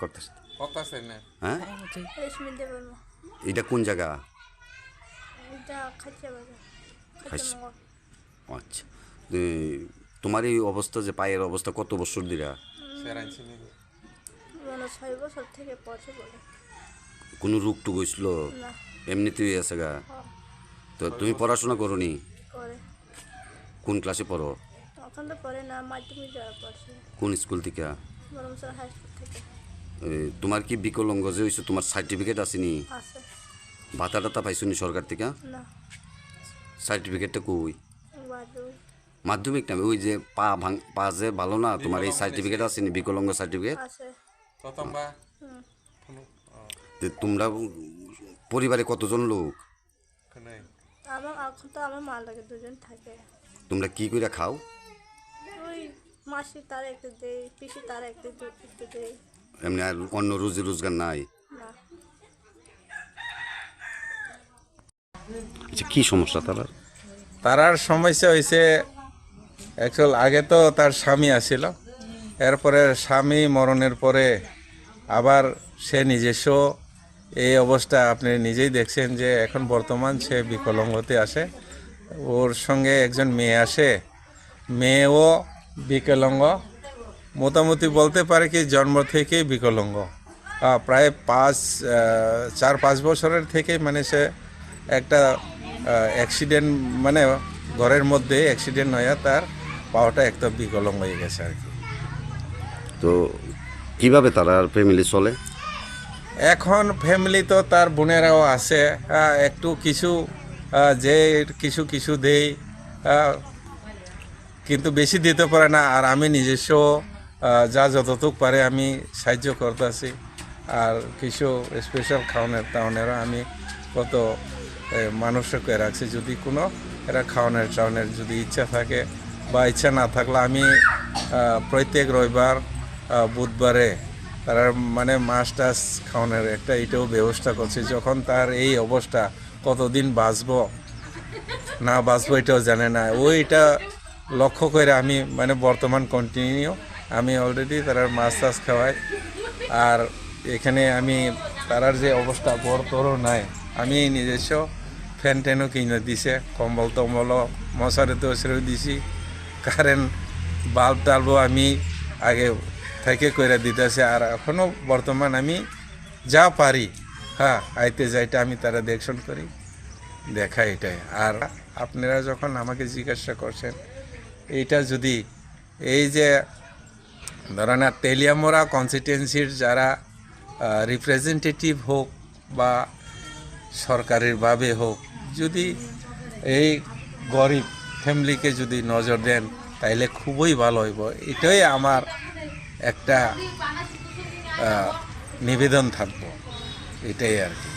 করতেছে। করতেছে না। হ্যাঁ? এটা কোন জায়গা? আচ্ছা। তোমার এই অবস্থা যে পায়ের অবস্থা কত বছর দিরা সেরাইছি নি ছয় বছর থেকে কোনো রোগ টুক হয়েছিল এমনিতেই আছে গা? তো তুমি পড়াশোনা করনি? করে কোন ক্লাসে পড়ো? তখন তো পরে না মাধ্যমিক যারা পড়ছে কোন স্কুল থেকে? তোমার কি বিকলঙ্গ যে হয়েছে তোমার সার্টিফিকেট আসেনি আছে। ভাতা টাতা পাইছনি সরকার থেকে? না। সার্টিফিকেটটা কই? মাধ্যমিক। না ওই যে পা ভাঙ পা যে ভালো না তোমার এই সার্টিফিকেট আসেনি বিকলঙ্গ সার্টিফিকেট তোমরা পরিবারে কতজন লোক? আমার এখন তো আমার মা লাগে দুজন থাকে। তোমরা কি করে খাও? মাসি তারা একটু দেয় পিসি তারা একটু একটু দেয় এমনি আর অন্য রুজি রোজগার নাই। আচ্ছা কি সমস্যা তার তারার সমস্যা হয়েছে অ্যাকচুয়াল আগে তো তার স্বামী আসিল এরপরে স্বামী মরণের পরে আবার সে নিজস্ব। এই অবস্থা আপনি নিজেই দেখছেন যে এখন বর্তমান সে বিকলঙ্গতে আসে ওর সঙ্গে একজন মেয়ে আসে মেয়েও বিকলাঙ্গ। মোটামুটি বলতে পারে কি জন্ম থেকেই বিকলাঙ্গ। প্রায় পাঁচ চার পাঁচ বছরের থেকে মানে সে একটা অ্যাক্সিডেন্ট মানে ঘরের মধ্যে অ্যাক্সিডেন্ট হয়ে তার পাওয়াটা একটা বিকলঙ্গ হয়ে গেছে আর কি। তো কীভাবে তারা ফ্যামিলি চলে? এখন ফ্যামিলি তো তার বোনেরাও আছে। একটু কিছু যে কিছু কিছু দেই। কিন্তু বেশি দিতে পারে না, আর আমি নিজস্ব যা যতটুক পারে আমি সাহায্য করতেছি। আর কিছু স্পেশাল খাওয়ানোর টাউনেরও আমি কত মানুষকে রাখছি, যদি কোনো এরা খাওয়ানোর টাউনের যদি ইচ্ছা থাকে বা ইচ্ছা না থাকলে আমি প্রত্যেক রবিবার বুধবারে তার মানে মাছ টাছ খাওয়ানোর একটা এটাও ব্যবস্থা করছি। যখন তার এই অবস্থা কতদিন বাঁচব, না বাঁচবো এটাও জানে না। ওইটা লক্ষ্য করে আমি মানে বর্তমান কন্টিনিউ আমি অলরেডি তার মাছ টাছ খাওয়াই। আর এখানে আমি তারার যে অবস্থা, বড় তোরও নাই। আমি নিজস্ব ফ্যান ট্যানও কিনে দিছে, কম্বল টম্বলও মশারি তশারিও দিছি। কারেন্ট বাল্ব টাল্বও আমি আগে থেকে করে দিতেছে। আর এখনও বর্তমান আমি যা পারি হ্যাঁ আইতে যাইতে আমি তারা দেখশন করি দেখা এটাই। আর আপনারা যখন আমাকে জিজ্ঞাসা করছেন এইটা যদি এই যে ধরেন আর তেলিয়ামোড়া কনস্টিটিউন্সির যারা রিপ্রেজেন্টেটিভ হোক বা সরকারিভাবে হোক, যদি এই গরিব ফ্যামিলিকে যদি নজর দেন, তাইলে খুবই ভালো হইব। এটাই আমার একটা নিবেদন থাকব। এটাই আর কি।